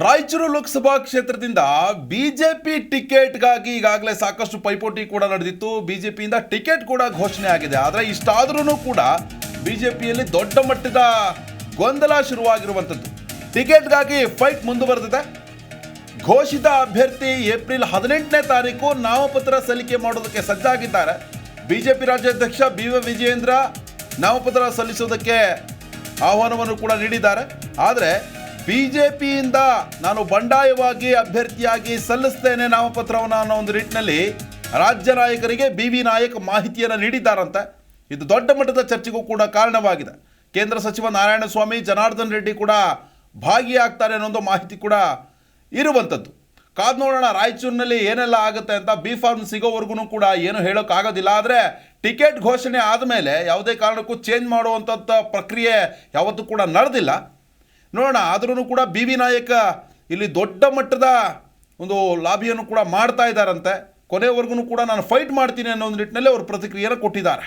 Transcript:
ರಾಯಚೂರು ಲೋಕಸಭಾ ಕ್ಷೇತ್ರದಿಂದ ಬಿಜೆಪಿ ಟಿಕೆಟ್ಗಾಗಿ ಈಗಾಗಲೇ ಸಾಕಷ್ಟು ಪೈಪೋಟಿ ಕೂಡ ನಡೆದಿತ್ತು. ಬಿಜೆಪಿಯಿಂದ ಟಿಕೆಟ್ ಕೂಡ ಘೋಷಣೆ ಆಗಿದೆ. ಆದರೆ ಇಷ್ಟಾದ್ರೂ ಕೂಡ ಬಿಜೆಪಿಯಲ್ಲಿ ದೊಡ್ಡ ಮಟ್ಟದ ಗೊಂದಲ ಶುರುವಾಗಿರುವಂಥದ್ದು. ಟಿಕೆಟ್ಗಾಗಿ ಫೈಟ್ ಮುಂದುವರೆದಿದೆ. ಘೋಷಿತ ಅಭ್ಯರ್ಥಿ ಏಪ್ರಿಲ್ ಹದಿನೆಂಟನೇ ತಾರೀಕು ನಾಮಪತ್ರ ಸಲ್ಲಿಕೆ ಮಾಡೋದಕ್ಕೆ ಸಜ್ಜಾಗಿದ್ದಾರೆ. ಬಿಜೆಪಿ ರಾಜ್ಯಾಧ್ಯಕ್ಷ ಬಿ ವಿ ವಿಜಯೇಂದ್ರ ನಾಮಪತ್ರ ಸಲ್ಲಿಸೋದಕ್ಕೆ ಆಹ್ವಾನವನ್ನು ಕೂಡ ನೀಡಿದ್ದಾರೆ. ಆದರೆ ಬಿಜೆಪಿಯಿಂದ ನಾನು ಬಂಡಾಯವಾಗಿ ಅಭ್ಯರ್ಥಿಯಾಗಿ ಸಲ್ಲಿಸ್ತೇನೆ ನಾಮಪತ್ರವನ್ನು ಅನ್ನೋ ಒಂದು ನಿಟ್ಟಿನಲ್ಲಿ ರಾಜ್ಯ ನಾಯಕರಿಗೆ ಬಿ ವಿ ನಾಯಕ್ ಮಾಹಿತಿಯನ್ನು ನೀಡಿದ್ದಾರಂತೆ. ಇದು ದೊಡ್ಡ ಮಟ್ಟದ ಚರ್ಚೆಗೂ ಕೂಡ ಕಾರಣವಾಗಿದೆ. ಕೇಂದ್ರ ಸಚಿವ ನಾರಾಯಣಸ್ವಾಮಿ, ಜನಾರ್ದನ್ ರೆಡ್ಡಿ ಕೂಡ ಭಾಗಿಯಾಗ್ತಾರೆ ಅನ್ನೋ ಒಂದು ಮಾಹಿತಿ ಕೂಡ ಇರುವಂಥದ್ದು ಕಾದ್ ನೋಡೋಣ, ರಾಯಚೂರಿನಲ್ಲಿ ಏನೆಲ್ಲ ಆಗುತ್ತೆ ಅಂತ ಬಿ ಫಾರ್ಮ್ ಸಿಗೋವರೆಗೂ ಕೂಡ ಏನು ಹೇಳೋಕ್ಕಾಗೋದಿಲ್ಲ. ಆದರೆ ಟಿಕೆಟ್ ಘೋಷಣೆ ಆದಮೇಲೆ ಯಾವುದೇ ಕಾರಣಕ್ಕೂ ಚೇಂಜ್ ಮಾಡುವಂಥ ಪ್ರಕ್ರಿಯೆ ಯಾವತ್ತೂ ಕೂಡ ನಡೆದಿಲ್ಲ. ನೋಡೋಣ ಆದ್ರೂ ಕೂಡ ಬಿ ವಿ ನಾಯಕ ಇಲ್ಲಿ ದೊಡ್ಡ ಮಟ್ಟದ ಒಂದು ಲಾಬಿಯನ್ನು ಕೂಡ ಮಾಡ್ತಾ ಇದ್ದಾರಂತೆ. ಕೊನೆವರೆಗೂ ಕೂಡ ನಾನು ಫೈಟ್ ಮಾಡ್ತೀನಿ ಅನ್ನೋ ಒಂದು ನಿಟ್ಟಿನಲ್ಲಿ ಅವರು ಪ್ರತಿಕ್ರಿಯೆಯನ್ನು ಕೊಟ್ಟಿದ್ದಾರೆ.